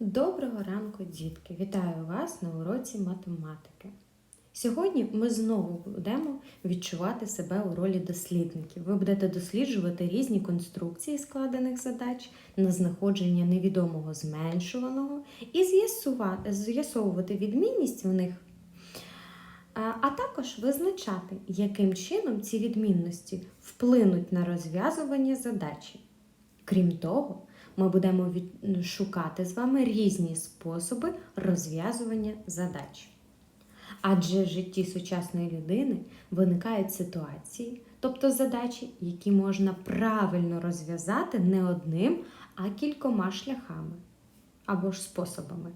Доброго ранку, дітки! Вітаю вас на уроці математики. Сьогодні ми знову будемо відчувати себе у ролі дослідників. Ви будете досліджувати різні конструкції складених задач на знаходження невідомого зменшуваного і з'ясовувати відмінність в них, а також визначати, яким чином ці відмінності вплинуть на розв'язування задачі. Крім того, ми будемо шукати з вами різні способи розв'язування задач. Адже в житті сучасної людини виникають ситуації, тобто задачі, які можна правильно розв'язати не одним, а кількома шляхами або ж способами.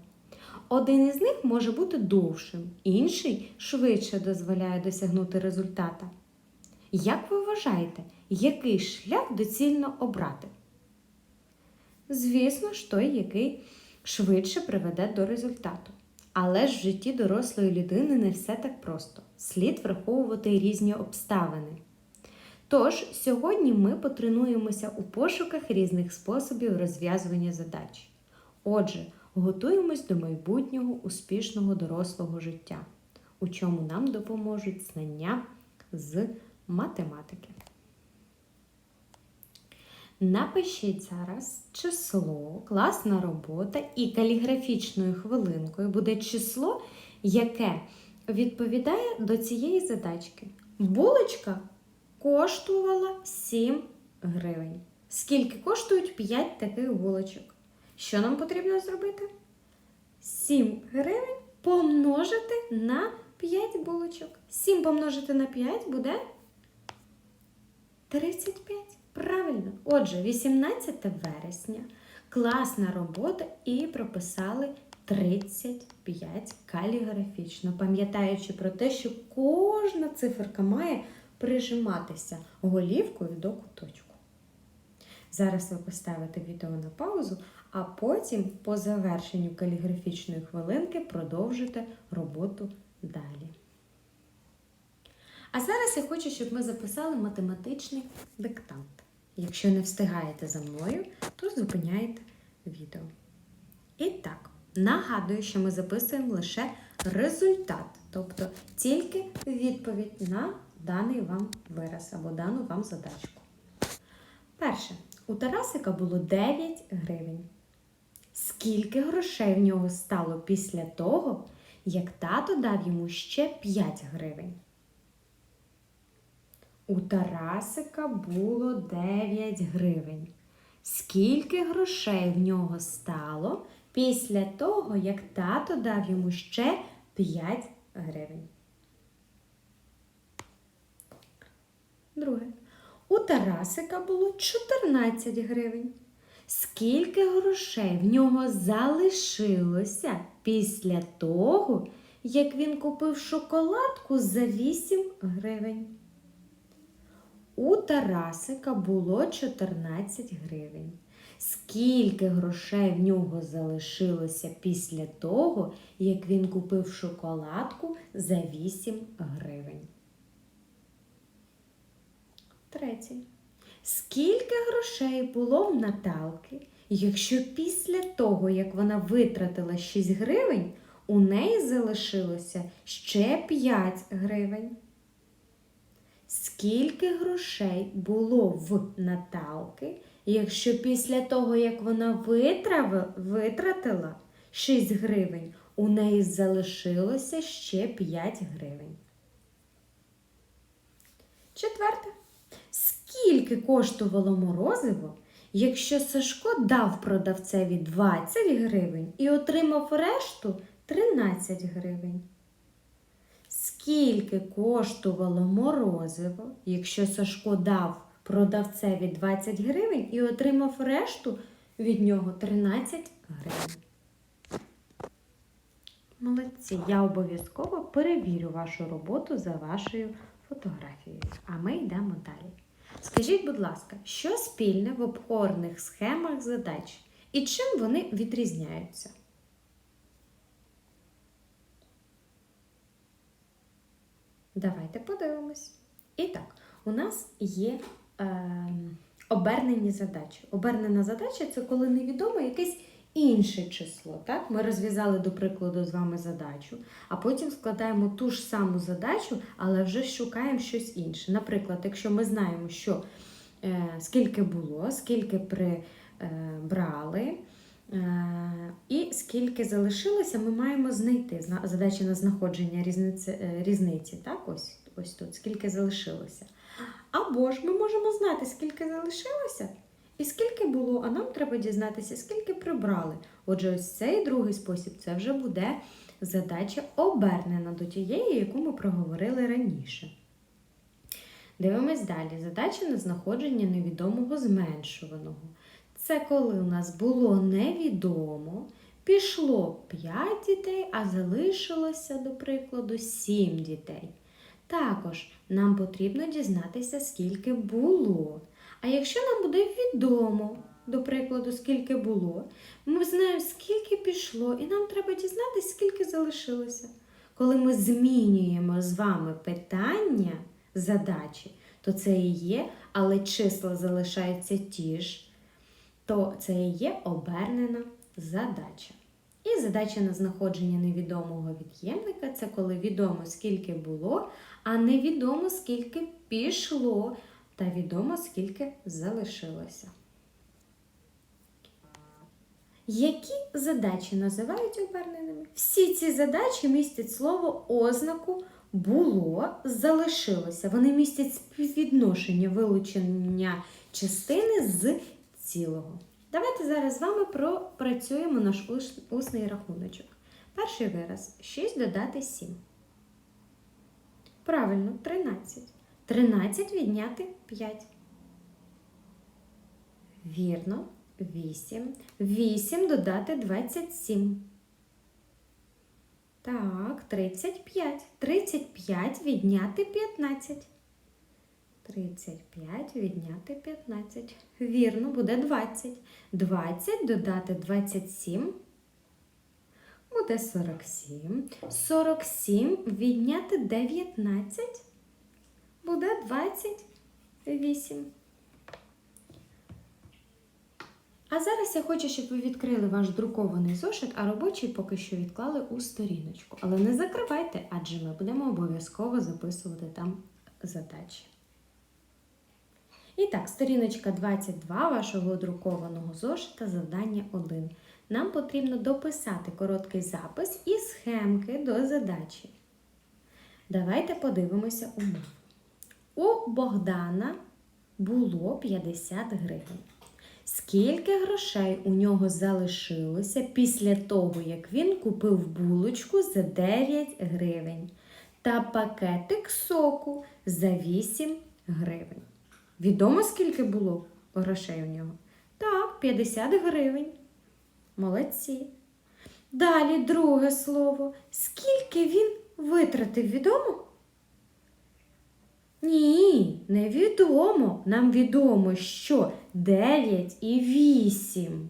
Один із них може бути довшим, інший швидше дозволяє досягнути результата. Як ви вважаєте, який шлях доцільно обрати? Звісно ж, той, який швидше приведе до результату. Але ж в житті дорослої людини не все так просто. Слід враховувати різні обставини. Тож, сьогодні ми потренуємося у пошуках різних способів розв'язування задач. Отже, готуємось до майбутнього успішного дорослого життя, у чому нам допоможуть знання з математики. Напишіть зараз число, класна робота і каліграфічною хвилинкою буде число, яке відповідає до цієї задачки. Булочка коштувала 7 гривень. Скільки коштують 5 таких булочок? Що нам потрібно зробити? 7 гривень помножити на 5 булочок. 7 помножити на 5 буде 35. Правильно. Отже, 18 вересня. Класна робота і прописали 35 каліграфічно, пам'ятаючи про те, що кожна циферка має прижиматися голівкою до куточку. Зараз ви поставите відео на паузу, а потім, по завершенню каліграфічної хвилинки, продовжите роботу далі. А зараз я хочу, щоб ми записали математичний диктант. Якщо не встигаєте за мною, то зупиняєте відео. І так, нагадую, що ми записуємо лише результат, тобто тільки відповідь на даний вам вираз або дану вам задачку. Перше, у Тарасика було 9 гривень. Скільки грошей в нього стало після того, як тато дав йому ще 5 гривень? У Тарасика було 9 гривень. Скільки грошей в нього стало після того, як тато дав йому ще 5 гривень? Друге. У Тарасика було 14 гривень. Скільки грошей в нього залишилося після того, як він купив шоколадку за 8 гривень? У Тарасика було 14 гривень. Скільки грошей в нього залишилося після того, як він купив шоколадку за 8 гривень? Третє. Скільки грошей було в Наталки, якщо після того, як вона витратила 6 гривень, у неї залишилося ще 5 гривень? Скільки грошей було в Наталки, якщо після того, як вона витрави- витратила 6 гривень, у неї залишилося ще 5 гривень? Четверте. Скільки коштувало морозиво, якщо Сашко дав продавцеві 20 гривень і отримав решту 13 гривень? Скільки коштувало морозиво, якщо Сашко дав продавцеві 20 гривень і отримав решту від нього 13 гривень? Молодці, я обов'язково перевірю вашу роботу за вашою фотографією. А ми йдемо далі. Скажіть, будь ласка, що спільне в обхорних схемах задач і чим вони відрізняються? Давайте подивимось. І так, у нас є е, обернені задачі. Обернена задача це коли невідомо якийсь інше число. Так? Ми розв'язали, до прикладу, з вами задачу, а потім складаємо ту ж саму задачу, але вже шукаємо щось інше. Наприклад, якщо ми знаємо, що е, скільки було, скільки прибрали. Е, і скільки залишилося, ми маємо знайти задача на знаходження різниці, е, різниці. Так, ось, ось тут, скільки залишилося. Або ж ми можемо знати, скільки залишилося і скільки було, а нам треба дізнатися, скільки прибрали. Отже, ось цей другий спосіб це вже буде задача обернена до тієї, яку ми проговорили раніше. Дивимось далі. Задача на знаходження невідомого зменшуваного. Це коли у нас було невідомо, пішло 5 дітей, а залишилося, до прикладу, 7 дітей. Також нам потрібно дізнатися, скільки було. А якщо нам буде відомо, до прикладу, скільки було, ми знаємо, скільки пішло, і нам треба дізнатися, скільки залишилося. Коли ми змінюємо з вами питання задачі, то це і є, але числа залишаються ті ж, то це і є обернена задача. І задача на знаходження невідомого від'ємника це коли відомо, скільки було, а невідомо, скільки пішло, та відомо, скільки залишилося. Які задачі називають оберненими? Всі ці задачі містять слово ознаку було, залишилося. Вони містять співвідношення вилучення частини з цілого. Давайте зараз з вами пропрацюємо наш усний рахуночок. Перший вираз 6 додати 7. Правильно, 13. 13 відняти 5. Вірно, 8. 8 додати 27. Так, 35. 35 відняти 15. 35 відняти 15. Вірно, буде 20. 20 додати 27. Буде 47. 47 відняти 19. Буде 28. А зараз я хочу, щоб ви відкрили ваш друкований зошит, а робочий поки що відклали у сторіночку. Але не закривайте, адже ми будемо обов'язково записувати там задачі. І так, сторіночка 22 вашого друкованого зошита, завдання 1. Нам потрібно дописати короткий запис і схемки до задачі. Давайте подивимося умову. У Богдана було 50 гривень. Скільки грошей у нього залишилося після того, як він купив булочку за 9 гривень та пакетик соку за 8 гривень? Відомо, скільки було грошей у нього? Так, 50 гривень. Молодці. Далі друге слово. Скільки він витратив, відомо? Ні, невідомо. Нам відомо, що 9 і 8.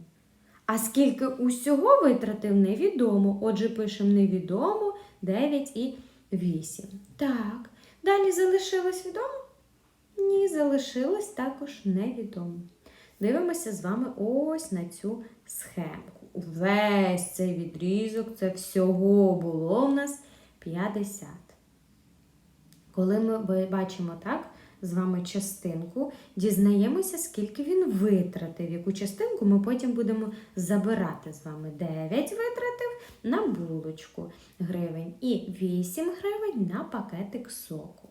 А скільки усього витратив, невідомо. Отже, пишемо невідомо 9 і 8. Так. Далі залишилось відомо? Ні, залишилось також невідомо. Дивимося з вами ось на цю схемку. Весь цей відрізок, це всього було в нас 50. Коли ми бачимо так з вами частинку, дізнаємося, скільки він витратив. Яку частинку ми потім будемо забирати з вами. 9 витратив на булочку гривень і 8 гривень на пакетик соку.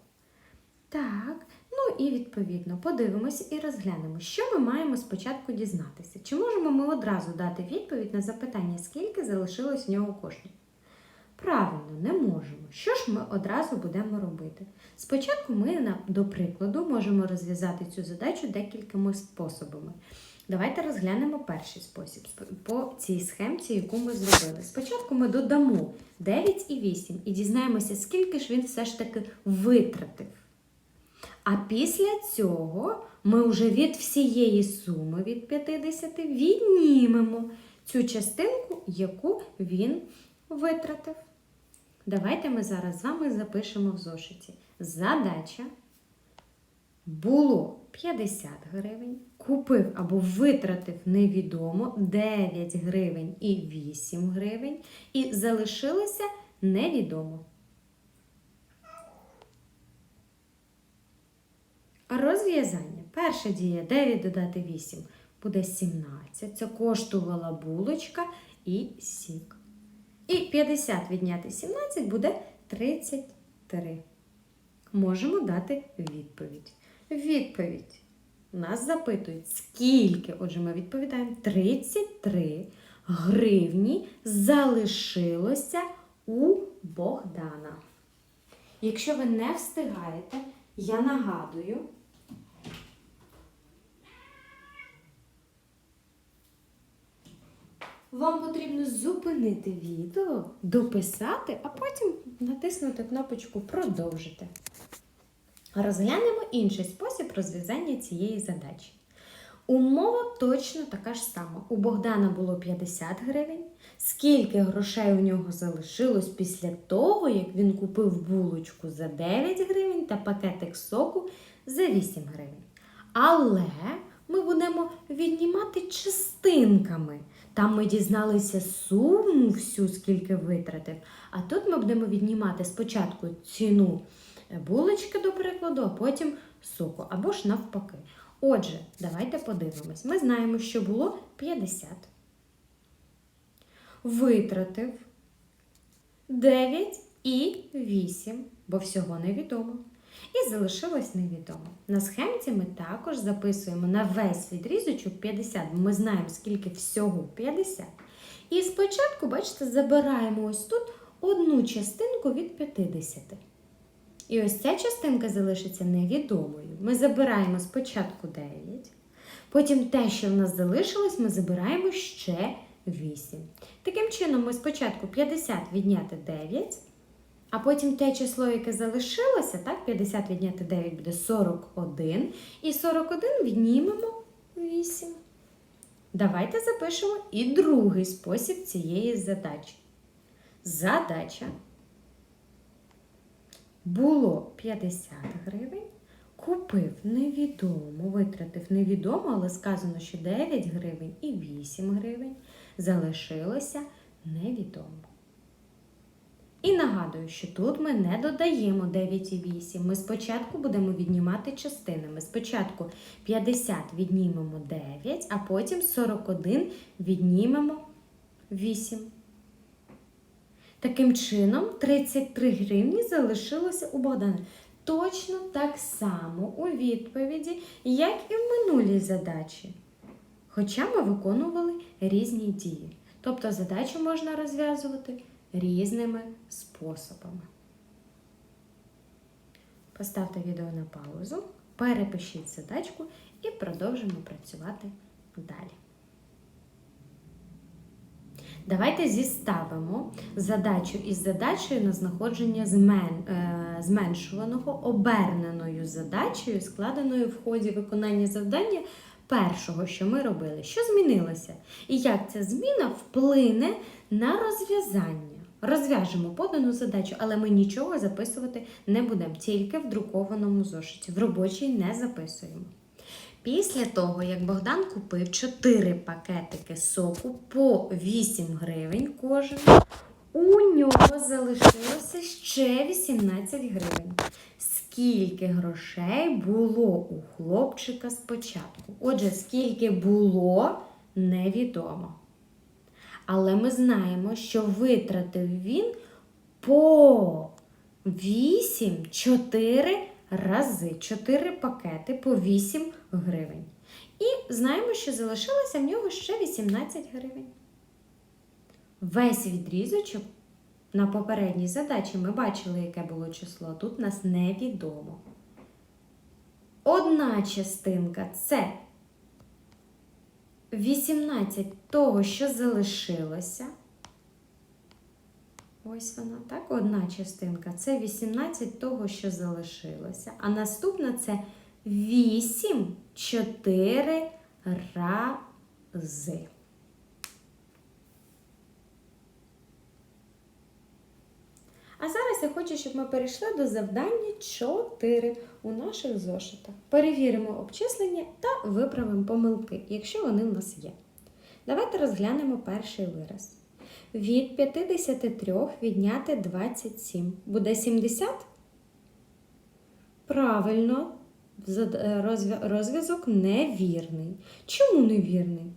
Так, ну і відповідно подивимося і розглянемо, що ми маємо спочатку дізнатися. Чи можемо ми одразу дати відповідь на запитання, скільки залишилось в нього коштів? Правильно, не можемо. Що ж ми одразу будемо робити? Спочатку ми, до прикладу, можемо розв'язати цю задачу декількома способами. Давайте розглянемо перший спосіб по цій схемці, яку ми зробили. Спочатку ми додамо 9 і 8 і дізнаємося, скільки ж він все ж таки витратив. А після цього ми вже від всієї суми від 50 віднімемо цю частинку, яку він витратив. Давайте ми зараз з вами запишемо в зошиті. Задача було 50 гривень, купив або витратив невідомо 9 гривень і 8 гривень, і залишилося невідомо. Розв'язання. Перша дія 9 додати 8 буде 17. Це коштувала булочка і сік. І 50 відняти 17 буде 33. Можемо дати відповідь. Відповідь. Нас запитують, скільки, отже, ми відповідаємо 33 гривні залишилося у Богдана. Якщо ви не встигаєте, я нагадую. Вам потрібно зупинити відео, дописати, а потім натиснути кнопочку Продовжити. Розглянемо інший спосіб розв'язання цієї задачі. Умова точно така ж сама. У Богдана було 50 гривень. Скільки грошей у нього залишилось після того, як він купив булочку за 9 гривень та пакетик соку за 8 гривень. Але ми будемо віднімати частинками. Там ми дізналися суму всю, скільки витратив. А тут ми будемо віднімати спочатку ціну булочки, до прикладу, а потім соку, або ж навпаки. Отже, давайте подивимось. Ми знаємо, що було 50. Витратив 9 і 8, бо всього невідомо. І залишилось невідомо. На схемці ми також записуємо на весь відрізочок 50, бо ми знаємо, скільки всього 50. І спочатку, бачите, забираємо ось тут одну частинку від 50. І ось ця частинка залишиться невідомою. Ми забираємо спочатку 9, потім те, що в нас залишилось, ми забираємо ще 8. Таким чином, ми спочатку 50 відняти 9, а потім те число, яке залишилося, так, 50 відняти 9 буде 41. І 41 віднімемо 8. Давайте запишемо і другий спосіб цієї задачі. Задача було 50 гривень, купив невідомо, витратив невідомо, але сказано, що 9 гривень і 8 гривень залишилося невідомо. І нагадую, що тут ми не додаємо 9 і 8. Ми спочатку будемо віднімати частинами. Спочатку 50 віднімемо 9, а потім 41 віднімемо 8. Таким чином, 33 гривні залишилося у Богдана. Точно так само у відповіді, як і в минулій задачі. Хоча ми виконували різні дії. Тобто задачу можна розв'язувати різними способами. Поставте відео на паузу, перепишіть задачку і продовжимо працювати далі. Давайте зіставимо задачу із задачею на знаходження змен, е, зменшуваного оберненою задачею, складеною в ході виконання завдання першого, що ми робили. Що змінилося? І як ця зміна вплине на розв'язання? Розв'яжемо подану задачу, але ми нічого записувати не будемо, тільки в друкованому зошиті. В робочій не записуємо. Після того, як Богдан купив 4 пакетики соку по 8 гривень кожен, у нього залишилося ще 18 гривень. Скільки грошей було у хлопчика спочатку? Отже, скільки було, невідомо. Але ми знаємо, що витратив він по 8, 4 рази 4 пакети по 8 гривень. І знаємо, що залишилося в нього ще 18 гривень. Весь відрізочок на попередній задачі ми бачили, яке було число. Тут нас невідомо. Одна частинка це 18 того, що залишилося. Ось вона, так, одна частинка. Це 18 того, що залишилося. А наступна це 8 4 рази. А зараз я хочу, щоб ми перейшли до завдання 4 у наших зошитах. Перевіримо обчислення та виправимо помилки, якщо вони в нас є. Давайте розглянемо перший вираз. Від 53 відняти 27 буде 70? Правильно, е, розв'я- розв'язок невірний. Чому невірний?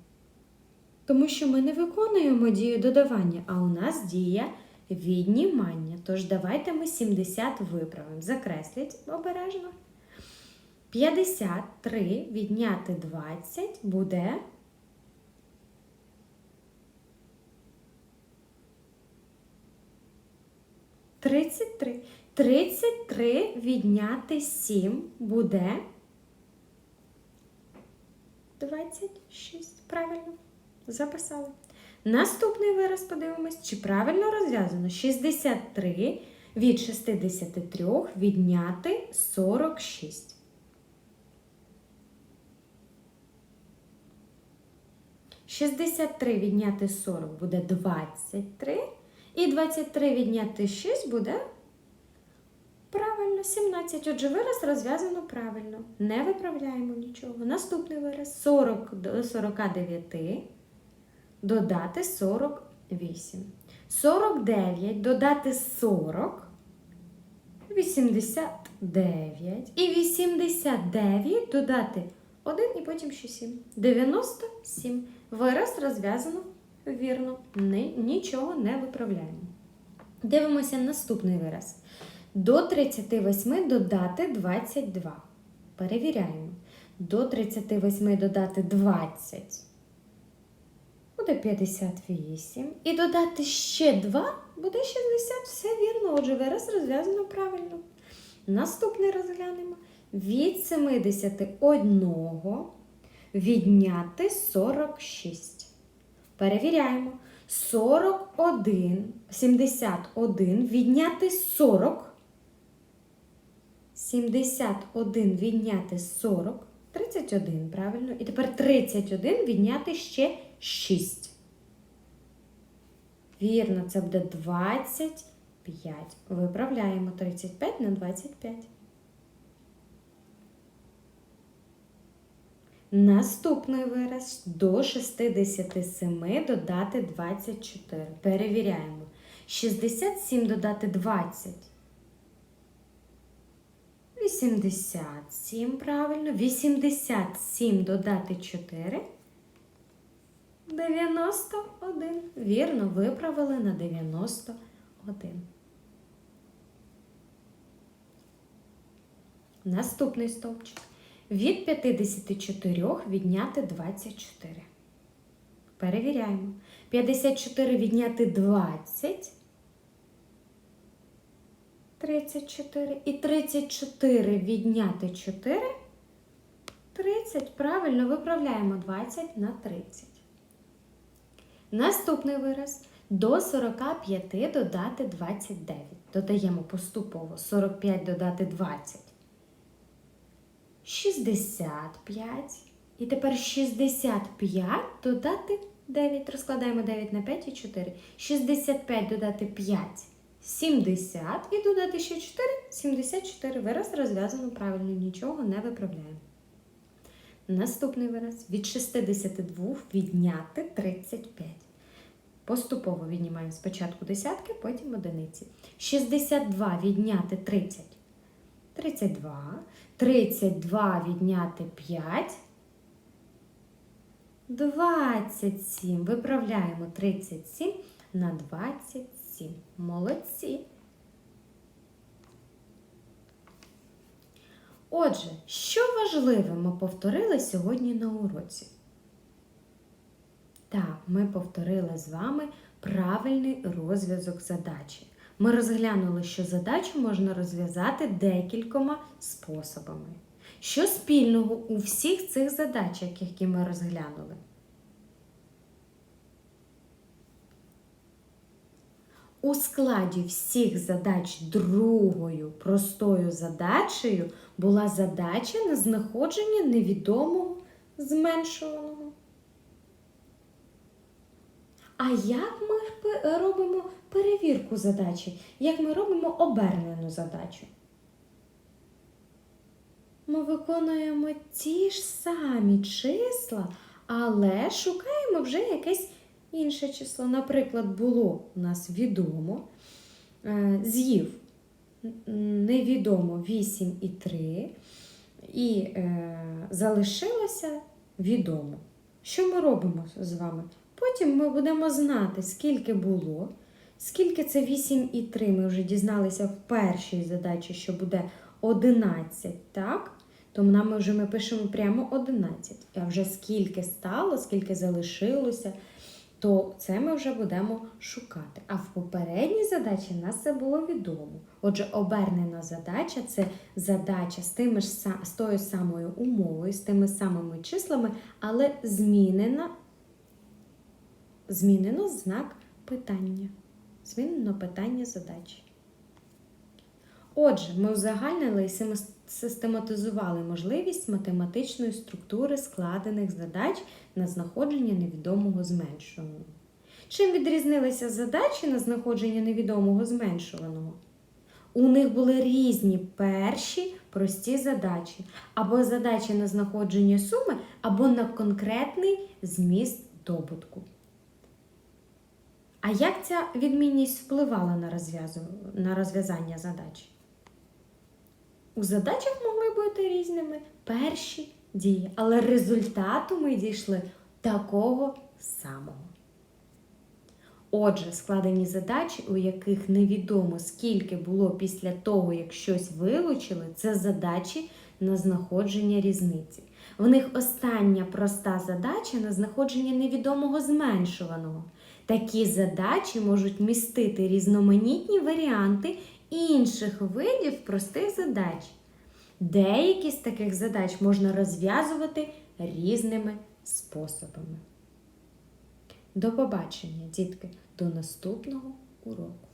Тому що ми не виконуємо дію додавання, а у нас дія віднімання. Тож давайте ми 70 виправимо. Закресліть обережно. 53 відняти 20 буде. Тридцять три. Тридцять три відняти сім буде. Двадцять шість. Правильно. Записали. Наступний вираз подивимось, чи правильно розв'язано 63 від 63 відняти 46. Шістдесят три відняти 40 буде 23. І 23 відняти 6 буде правильно 17. Отже, вираз розв'язано правильно. Не виправляємо нічого. Наступний вираз 40 до 49 додати 48. 49 додати 40. 89. І 89 додати 1 і потім ще 7. 97. Вираз розв'язано вірно. Нічого не виправляємо. Дивимося наступний вираз. До 38 додати 22. Перевіряємо. До 38 додати 20 буде 58. І додати ще 2 буде 60. Все вірно. Отже, вираз розв'язано правильно. Наступний розглянемо. Від 71 відняти 46. Перевіряємо. 41, 71 відняти 40. 71 відняти 40. 31, правильно. І тепер 31 відняти ще 6. Вірно, це буде 25. Виправляємо 35 на 25. Наступний вираз до 67 додати 24. Перевіряємо. 67 додати 20. 87, правильно. 87 додати 4. 91. Вірно, виправили на 91. Наступний стовпчик. Від 54 відняти 24. Перевіряємо. 54 відняти 20. 34. І 34 відняти 4. 30. Правильно, виправляємо 20 на 30. Наступний вираз. До 45 додати 29. Додаємо поступово 45 додати 20. 65. І тепер 65 додати 9. Розкладаємо 9 на 5 і 4. 65 додати 5. 70 і додати ще 4, 74. Вираз розв'язано правильно, нічого не виправляємо. Наступний вираз від 62 відняти 35. Поступово віднімаємо спочатку десятки, потім одиниці. 62 відняти 30. 32. 32 відняти 5. 27. Виправляємо 37 на 27. Молодці. Отже, що важливе ми повторили сьогодні на уроці? Так, ми повторили з вами правильний розв'язок задачі. Ми розглянули, що задачу можна розв'язати декількома способами. Що спільного у всіх цих задачах, які ми розглянули? У складі всіх задач другою простою задачею була задача на знаходження невідомого зменшуваного. А як ми робимо перевірку задачі? Як ми робимо обернену задачу? Ми виконуємо ті ж самі числа, але шукаємо вже якесь інше число. Наприклад, було у нас відомо, е, з'їв невідомо 8 і 3, і е, залишилося відомо. Що ми робимо з вами? Потім ми будемо знати, скільки було, скільки це 8 і 3. Ми вже дізналися в першій задачі, що буде 11, так? То нам вже ми пишемо прямо 11. А вже скільки стало, скільки залишилося, то це ми вже будемо шукати. А в попередній задачі нас це було відомо. Отже, обернена задача це задача з, тими ж, з тою самою умовою, з тими самими числами, але змінена, змінено знак питання. Змінено питання задачі. Отже, ми узагальнили і систематизували можливість математичної структури складених задач на знаходження невідомого зменшуваного. Чим відрізнилися задачі на знаходження невідомого зменшуваного? У них були різні перші прості задачі, або задачі на знаходження суми, або на конкретний зміст добутку. А як ця відмінність впливала на, на розв'язання задач? У задачах могли бути різними перші дії, але результату ми дійшли такого самого. Отже, складені задачі, у яких невідомо скільки було після того, як щось вилучили, це задачі на знаходження різниці. В них остання проста задача на знаходження невідомого зменшуваного. Такі задачі можуть містити різноманітні варіанти інших видів простих задач. Деякі з таких задач можна розв'язувати різними способами. До побачення, дітки, до наступного уроку.